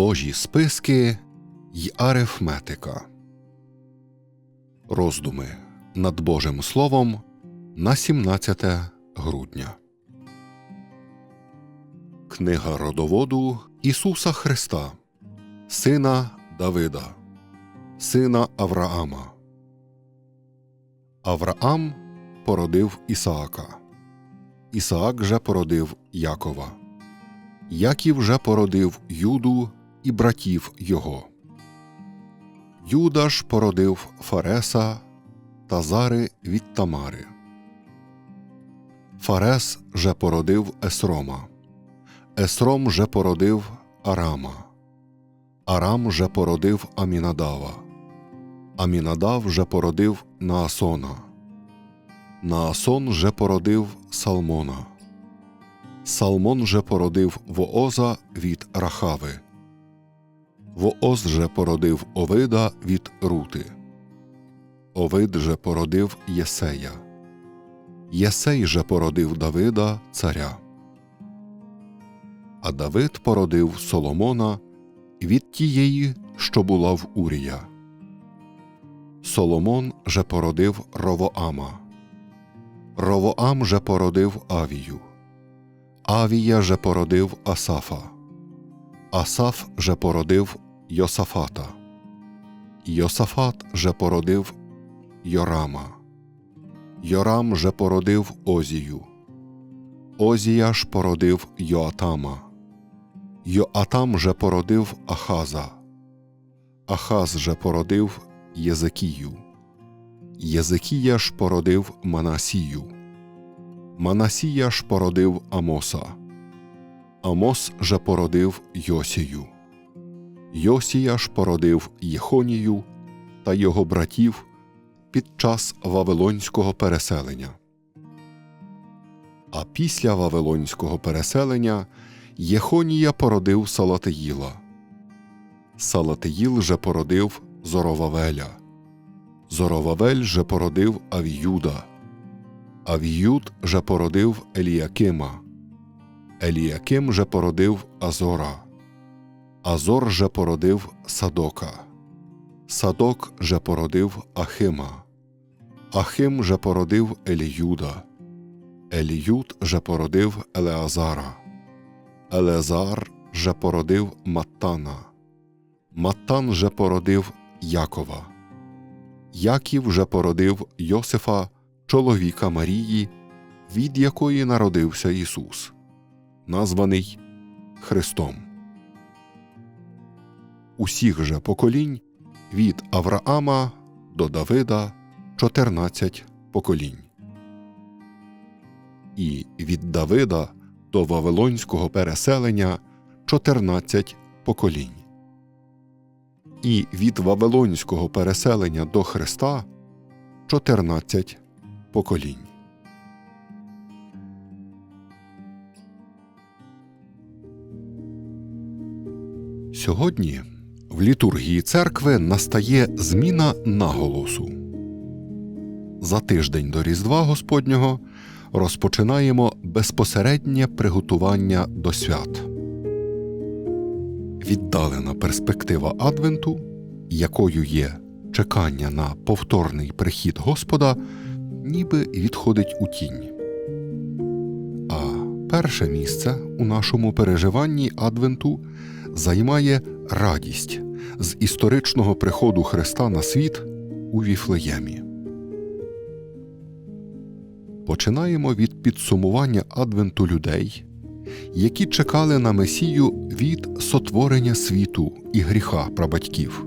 Божі списки й арифметика. Роздуми над Божим Словом на 17 грудня. Книга родоводу Ісуса Христа, Сина Давида, Сина Авраама. Авраам породив Ісаака. Ісаак же породив Якова. Яків же породив Юду і братів його. Юда ж породив Фареса та Зари від Тамари. Фарес же породив Есрома. Есром же породив Арама. Арам же породив Амінадава. Амінадав же породив Наасона. Наасон же породив Салмона. Салмон же породив Вооза від Рахави. Вооз же породив Овида від Рути. Овид же породив Єсея. Єсей же породив Давида царя. А Давид породив Соломона від тієї, що була в Урія. Соломон же породив Ровоама. Ровоам же породив Авію. Авія же породив Асафа. Асаф же породив Йосафата. Йосафат же породив Йорама. Йорам же породив Озію. Озія ж породив Йоатама. Йоатам же породив Ахаза. Ахаз же породив Єзекію. Єзекія ж породив Манасію. Манасія ж породив Амоса. Амос же породив Йосію. Йосія ж породив Єхонію та його братів під час Вавилонського переселення. А після Вавилонського переселення Єхонія породив Салатеїла. Салатеїл же породив Зоровавеля. Зоровавель же породив Авіюда. Авіюд же породив Еліякима. Еліяким же породив Азора. Азор же породив Садока. Садок же породив Ахима. Ахим же породив Еліюда. Еліюд же породив Елеазара. Елеазар же породив Маттана. Маттан же породив Якова. Яків же породив Йосифа, чоловіка Марії, від якої народився Ісус, названий Христом. Усіх же поколінь від Авраама до Давида 14 поколінь. І від Давида до Вавилонського переселення 14 поколінь. І від Вавилонського переселення до Христа 14 поколінь. Сьогодні в літургії церкви настає зміна наголосу. За тиждень до Різдва Господнього розпочинаємо безпосереднє приготування до свят. Віддалена перспектива Адвенту, якою є чекання на повторний прихід Господа, ніби відходить у тінь. Перше місце у нашому переживанні Адвенту займає радість з історичного приходу Христа на світ у Віфлеємі. Починаємо від підсумування Адвенту людей, які чекали на Месію від сотворення світу і гріха прабатьків.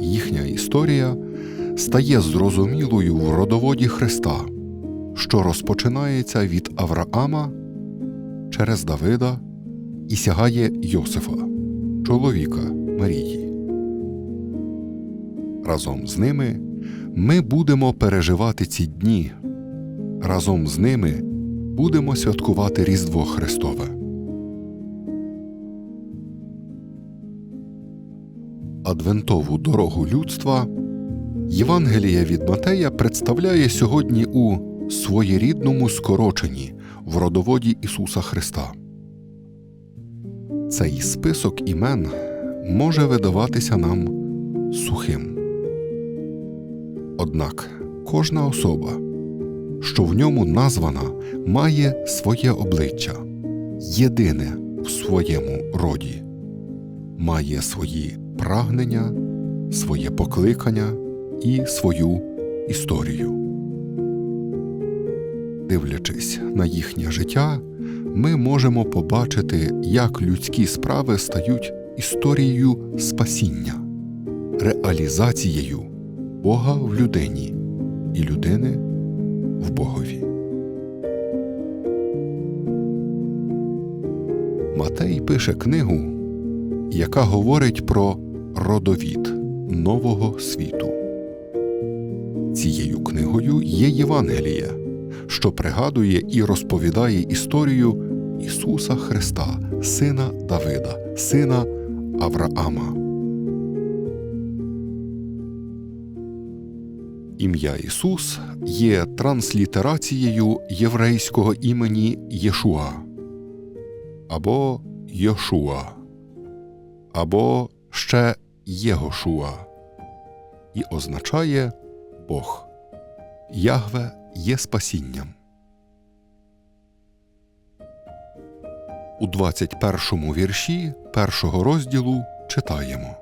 Їхня історія стає зрозумілою в родоводі Христа, що розпочинається від Авраама через Давида і сягає Йосифа, чоловіка Марії. Разом з ними ми будемо переживати ці дні. Разом з ними будемо святкувати Різдво Христове. Адвентову дорогу людства Євангелія від Матея представляє сьогодні у своєрідному скороченні в родоводі Ісуса Христа. Цей список імен може видаватися нам сухим. Однак кожна особа, що в ньому названа, має своє обличчя, єдине в своєму роді, має свої прагнення, своє покликання і свою історію. Дивлячись на їхнє життя, ми можемо побачити, як людські справи стають історією спасіння, реалізацією Бога в людині і людини в Богові. Матей пише книгу, яка говорить про родовід нового світу. Цією книгою є Євангеліє, що пригадує і розповідає історію Ісуса Христа, сина Давида, сина Авраама. Ім'я Ісус є транслітерацією єврейського імені Єшуа або Йошуа, або ще Єгошуа і означає Бог. Ягве є спасінням. У 21 вірші першого розділу читаємо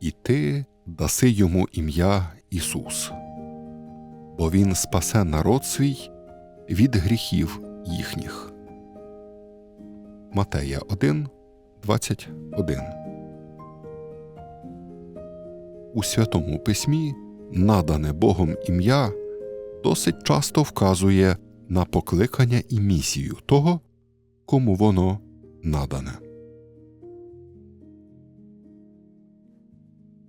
І ти даси йому ім'я Ісус, бо Він спасе народ свій від гріхів їхніх. Матея 1, 21 У Святому Письмі надане Богом ім'я досить часто вказує на покликання і місію того, кому воно надане.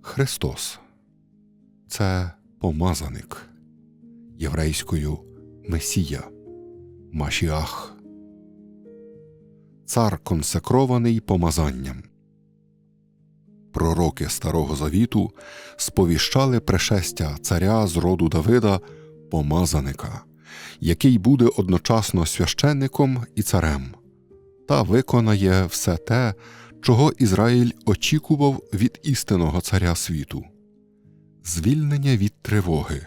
Христос це помазаник єврейською Месія, Машіах, цар консекрований помазанням. Пророки Старого Завіту сповіщали пришестя царя з роду Давида, помазаника, який буде одночасно священником і царем, та виконає все те, чого Ізраїль очікував від істинного царя світу звільнення від тривоги,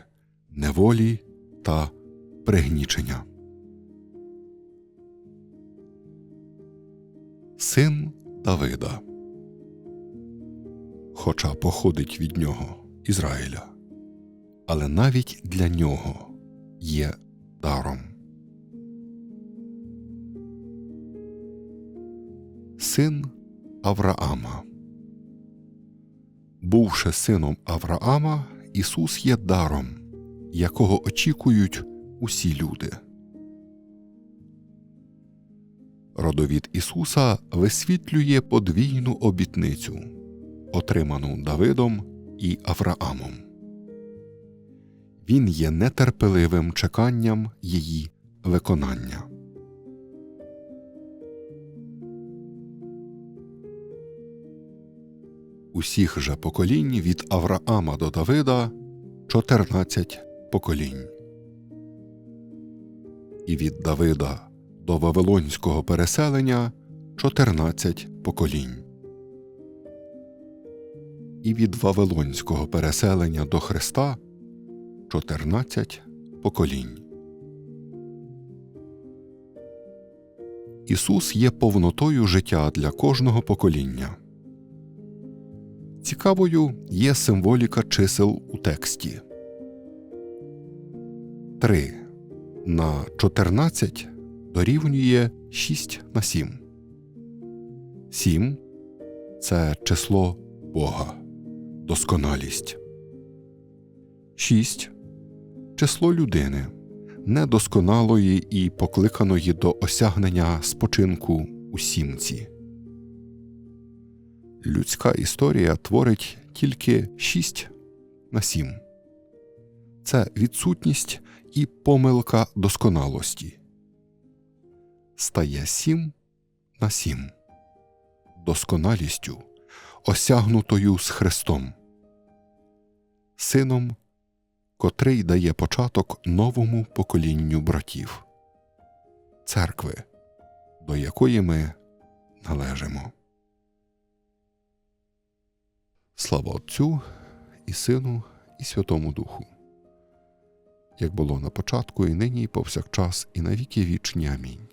неволі та пригнічення. Син Давида хоча походить від нього Ізраїля, але навіть для нього є даром. Син Авраама. Бувши сином Авраама, Ісус є даром, якого очікують усі люди. Родовід Ісуса висвітлює подвійну обітницю отриману Давидом і Авраамом. Він є нетерпеливим чеканням її виконання. Усіх же поколінь від Авраама до Давида 14 поколінь. І від Давида до Вавилонського переселення 14 поколінь і від Вавилонського переселення до Христа 14 поколінь. Ісус є повнотою життя для кожного покоління. Цікавою є символіка чисел у тексті. 3 на 14 дорівнює 6 на 7. 7 – це число Бога досконалість. 6. Число людини недосконалої і покликаної до осягнення спочинку у сімці. Людська історія творить тільки 6 на 7. Це відсутність і помилка досконалості. Стає 7 на 7. Досконалістю осягнутою з Христом, Сином, котрий дає початок новому поколінню братів, церкви, до якої ми належимо. Слава Отцю і Сину, і Святому Духу, як було на початку, і нині, і повсякчас, і на віки вічні. Амінь.